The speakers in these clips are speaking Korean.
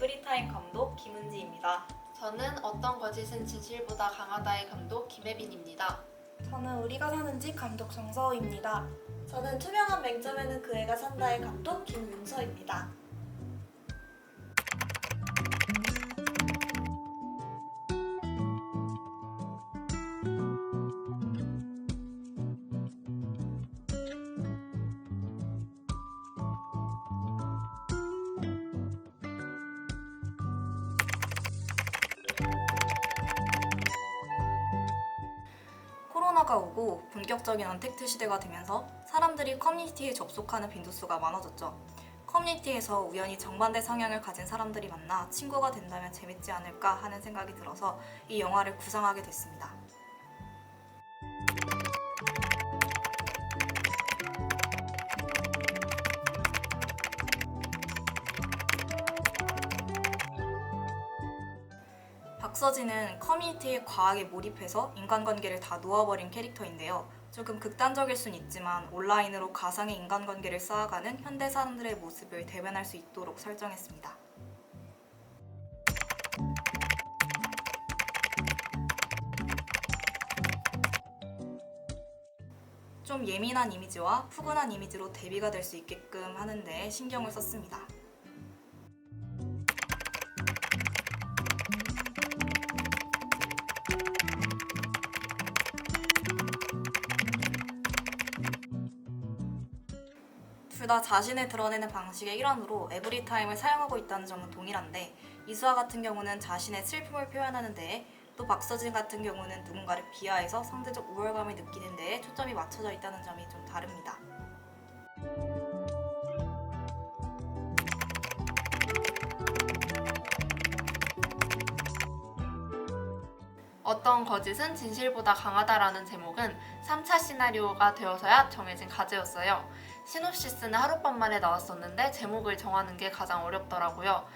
에브리타임 감독 김은지입니다. 저는 어떤 거짓은 진실보다 강하다의 감독 김혜빈입니다. 저는 우리가 사는 집 감독 정서우입니다. 저는 투명한 맹점에는 그 애가 산다의 감독 김윤서입니다. 오고 본격적인 언택트 시대가 되면서 사람들이 커뮤니티에 접속하는 빈도수가 많아졌죠. 커뮤니티에서 우연히 정반대 성향을 가진 사람들이 만나 친구가 된다면 재밌지 않을까 하는 생각이 들어서 이 영화를 구상하게 됐습니다. 박서진은 커뮤니티에 과하게 몰입해서 인간관계를 다 놓아버린 캐릭터인데요. 조금 극단적일 순 있지만 온라인으로 가상의 인간관계를 쌓아가는 현대 사람들의 모습을 대변할 수 있도록 설정했습니다. 좀 예민한 이미지와 푸근한 이미지로 대비가 될 수 있게끔 하는데 신경을 썼습니다. 다 자신을 드러내는 방식의 일환으로 에브리타임을 사용하고 있다는 점은 동일한데 이수아 같은 경우는 자신의 슬픔을 표현하는 데에 또 박서진 같은 경우는 누군가를 비하해서 상대적 우월감을 느끼는 데에 초점이 맞춰져 있다는 점이 좀 다릅니다. 어떤 거짓은 진실보다 강하다라는 제목은 3차 시나리오가 되어서야 정해진 과제였어요. 시놉시스는 하룻밤 만에 나왔었는데 제목을 정하는 게 가장 어렵더라고요.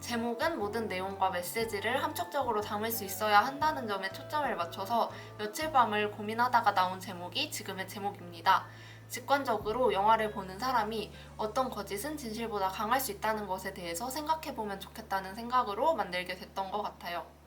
제목은 모든 내용과 메시지를 함축적으로 담을 수 있어야 한다는 점에 초점을 맞춰서 며칠 밤을 고민하다가 나온 제목이 지금의 제목입니다. 직관적으로 영화를 보는 사람이 어떤 거짓은 진실보다 강할 수 있다는 것에 대해서 생각해보면 좋겠다는 생각으로 만들게 됐던 것 같아요.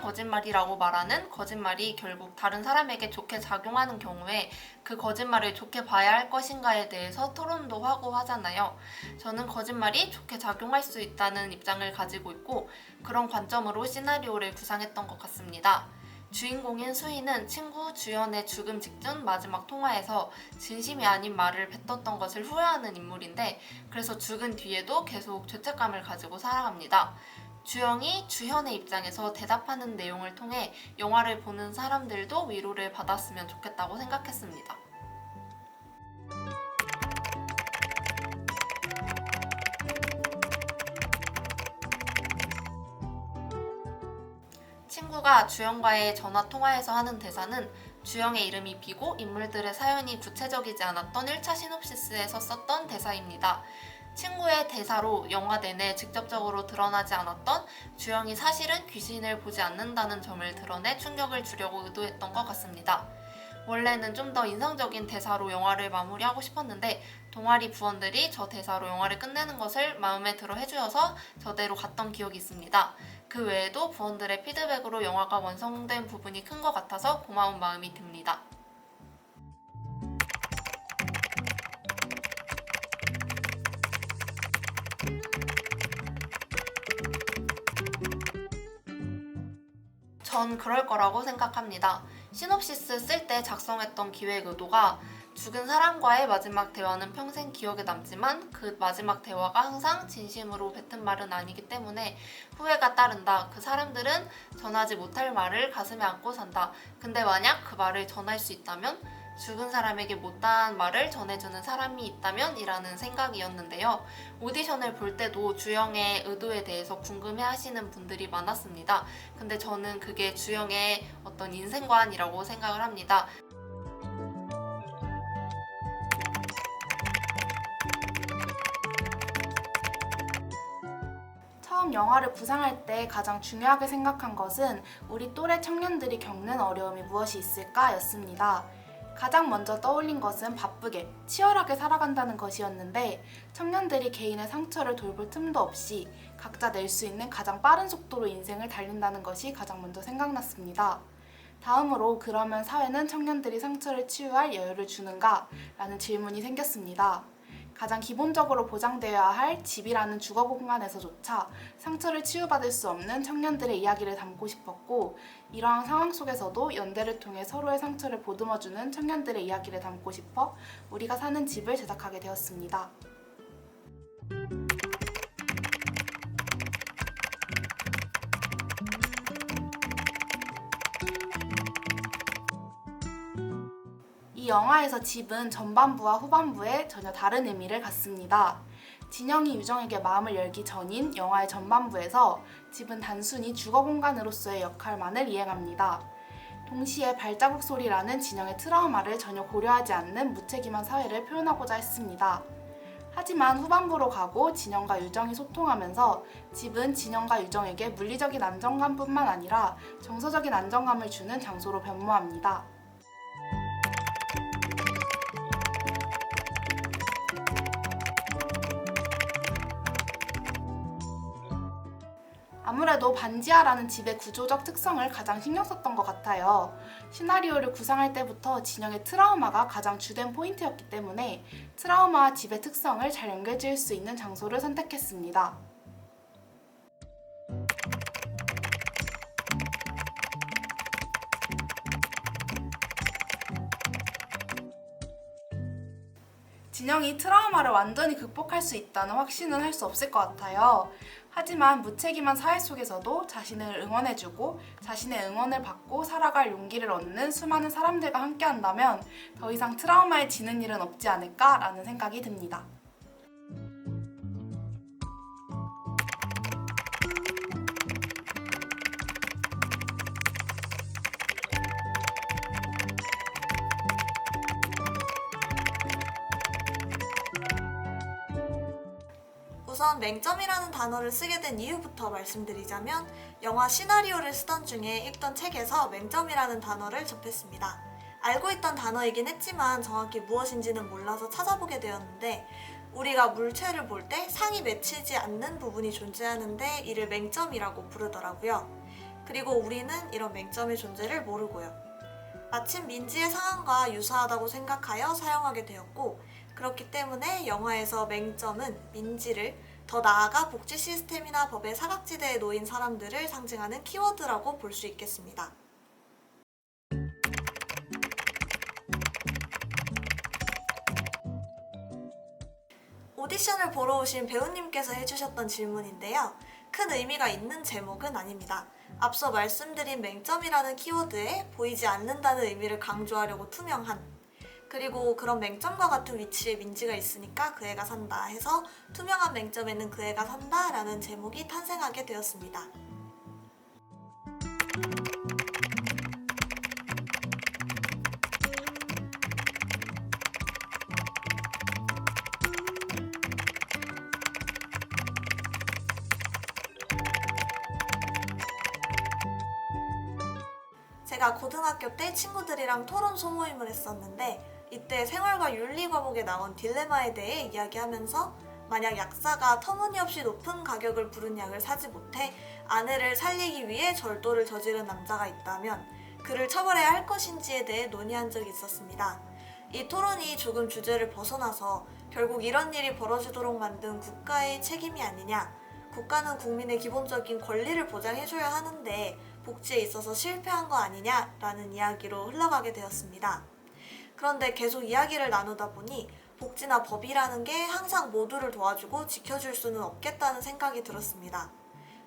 거짓말이라고 말하는 거짓말이 결국 다른 사람에게 좋게 작용하는 경우에 그 거짓말을 좋게 봐야 할 것인가에 대해서 토론도 하고 하잖아요. 저는 거짓말이 좋게 작용할 수 있다는 입장을 가지고 있고 그런 관점으로 시나리오를 구상했던 것 같습니다. 주인공인 수희는 친구 주연의 죽음 직전 마지막 통화에서 진심이 아닌 말을 뱉었던 것을 후회하는 인물인데 그래서 죽은 뒤에도 계속 죄책감을 가지고 살아갑니다. 주영이 주현의 입장에서 대답하는 내용을 통해 영화를 보는 사람들도 위로를 받았으면 좋겠다고 생각했습니다. 친구가 주영과의 전화 통화에서 하는 대사는 주영의 이름이 비고 인물들의 사연이 구체적이지 않았던 1차 시놉시스에서 썼던 대사입니다. 친구의 대사로 영화 내내 직접적으로 드러나지 않았던 주영이 사실은 귀신을 보지 않는다는 점을 드러내 충격을 주려고 의도했던 것 같습니다. 원래는 좀 더 인상적인 대사로 영화를 마무리하고 싶었는데 동아리 부원들이 저 대사로 영화를 끝내는 것을 마음에 들어 해주어서 저대로 갔던 기억이 있습니다. 그 외에도 부원들의 피드백으로 영화가 완성된 부분이 큰 것 같아서 고마운 마음이 듭니다. 전 그럴 거라고 생각합니다. 시놉시스 쓸 때 작성했던 기획 의도가 죽은 사람과의 마지막 대화는 평생 기억에 남지만 그 마지막 대화가 항상 진심으로 뱉은 말은 아니기 때문에 후회가 따른다. 그 사람들은 전하지 못할 말을 가슴에 안고 산다. 근데 만약 그 말을 전할 수 있다면 죽은 사람에게 못다한 말을 전해주는 사람이 있다면 이라는 생각이었는데요. 오디션을 볼 때도 주영의 의도에 대해서 궁금해 하시는 분들이 많았습니다. 근데 저는 그게 주영의 어떤 인생관이라고 생각을 합니다. 처음 영화를 구상할 때 가장 중요하게 생각한 것은 우리 또래 청년들이 겪는 어려움이 무엇이 있을까 였습니다. 가장 먼저 떠올린 것은 바쁘게, 치열하게 살아간다는 것이었는데 청년들이 개인의 상처를 돌볼 틈도 없이 각자 낼 수 있는 가장 빠른 속도로 인생을 달린다는 것이 가장 먼저 생각났습니다. 다음으로 그러면 사회는 청년들이 상처를 치유할 여유를 주는가? 라는 질문이 생겼습니다. 가장 기본적으로 보장되어야 할 집이라는 주거 공간에서조차 상처를 치유받을 수 없는 청년들의 이야기를 담고 싶었고 이러한 상황 속에서도 연대를 통해 서로의 상처를 보듬어주는 청년들의 이야기를 담고 싶어 우리가 사는 집을 제작하게 되었습니다. 영화에서 집은 전반부와 후반부에 전혀 다른 의미를 갖습니다. 진영이 유정에게 마음을 열기 전인 영화의 전반부에서 집은 단순히 주거 공간으로서의 역할만을 이행합니다. 동시에 발자국 소리라는 진영의 트라우마를 전혀 고려하지 않는 무책임한 사회를 표현하고자 했습니다. 하지만 후반부로 가고 진영과 유정이 소통하면서 집은 진영과 유정에게 물리적인 안정감뿐만 아니라 정서적인 안정감을 주는 장소로 변모합니다. 아무래도 반지하라는 집의 구조적 특성을 가장 신경 썼던 것 같아요. 시나리오를 구상할 때부터 진영의 트라우마가 가장 주된 포인트였기 때문에 트라우마와 집의 특성을 잘 연결 지을 수 있는 장소를 선택했습니다. 진영이 트라우마를 완전히 극복할 수 있다는 확신은 할 수 없을 것 같아요. 하지만 무책임한 사회 속에서도 자신을 응원해주고 자신의 응원을 받고 살아갈 용기를 얻는 수많은 사람들과 함께한다면 더 이상 트라우마에 지는 일은 없지 않을까라는 생각이 듭니다. 우선 맹점이라는 단어를 쓰게 된 이유부터 말씀드리자면 영화 시나리오를 쓰던 중에 읽던 책에서 맹점이라는 단어를 접했습니다. 알고 있던 단어이긴 했지만 정확히 무엇인지는 몰라서 찾아보게 되었는데 우리가 물체를 볼 때 상이 맺히지 않는 부분이 존재하는데 이를 맹점이라고 부르더라고요. 그리고 우리는 이런 맹점의 존재를 모르고요. 마침 민지의 상황과 유사하다고 생각하여 사용하게 되었고 그렇기 때문에 영화에서 맹점은 민지를 더 나아가 복지 시스템이나 법의 사각지대에 놓인 사람들을 상징하는 키워드라고 볼 수 있겠습니다. 오디션을 보러 오신 배우님께서 해주셨던 질문인데요. 큰 의미가 있는 제목은 아닙니다. 앞서 말씀드린 맹점이라는 키워드에 보이지 않는다는 의미를 강조하려고 투명한 그리고 그런 맹점과 같은 위치에 민지가 있으니까 그 애가 산다 해서 투명한 맹점에는 그 애가 산다 라는 제목이 탄생하게 되었습니다. 제가 고등학교 때 친구들이랑 토론 소모임을 했었는데 이때 생활과 윤리 과목에 나온 딜레마에 대해 이야기하면서 만약 약사가 터무니없이 높은 가격을 부른 약을 사지 못해 아내를 살리기 위해 절도를 저지른 남자가 있다면 그를 처벌해야 할 것인지에 대해 논의한 적이 있었습니다. 이 토론이 조금 주제를 벗어나서 결국 이런 일이 벌어지도록 만든 국가의 책임이 아니냐. 국가는 국민의 기본적인 권리를 보장해줘야 하는데 복지에 있어서 실패한 거 아니냐라는 이야기로 흘러가게 되었습니다. 그런데 계속 이야기를 나누다 보니 복지나 법이라는 게 항상 모두를 도와주고 지켜줄 수는 없겠다는 생각이 들었습니다.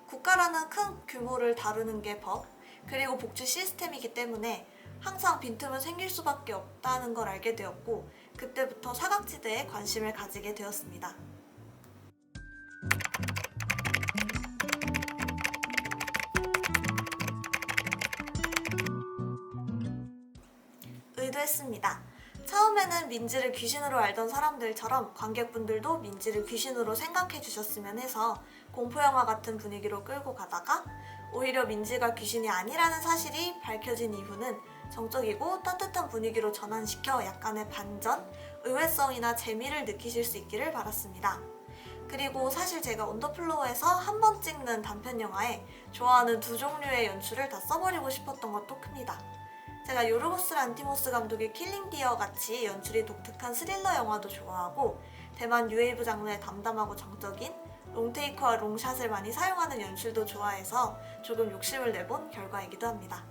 국가라는 큰 규모를 다루는 게 법, 그리고 복지 시스템이기 때문에 항상 빈틈은 생길 수밖에 없다는 걸 알게 되었고, 그때부터 사각지대에 관심을 가지게 되었습니다. 했습니다. 처음에는 민지를 귀신으로 알던 사람들처럼 관객분들도 민지를 귀신으로 생각해 주셨으면 해서 공포영화 같은 분위기로 끌고 가다가 오히려 민지가 귀신이 아니라는 사실이 밝혀진 이후는 정적이고 따뜻한 분위기로 전환시켜 약간의 반전, 의외성이나 재미를 느끼실 수 있기를 바랐습니다. 그리고 사실 제가 언더플로어에서 한 번 찍는 단편 영화에 좋아하는 두 종류의 연출을 다 써버리고 싶었던 것도 큽니다. 제가 요르고스 란티모스 감독의 킬링 디어 같이 연출이 독특한 스릴러 영화도 좋아하고 대만 뉴웨이브 장르의 담담하고 정적인 롱테이크와 롱샷을 많이 사용하는 연출도 좋아해서 조금 욕심을 내본 결과이기도 합니다.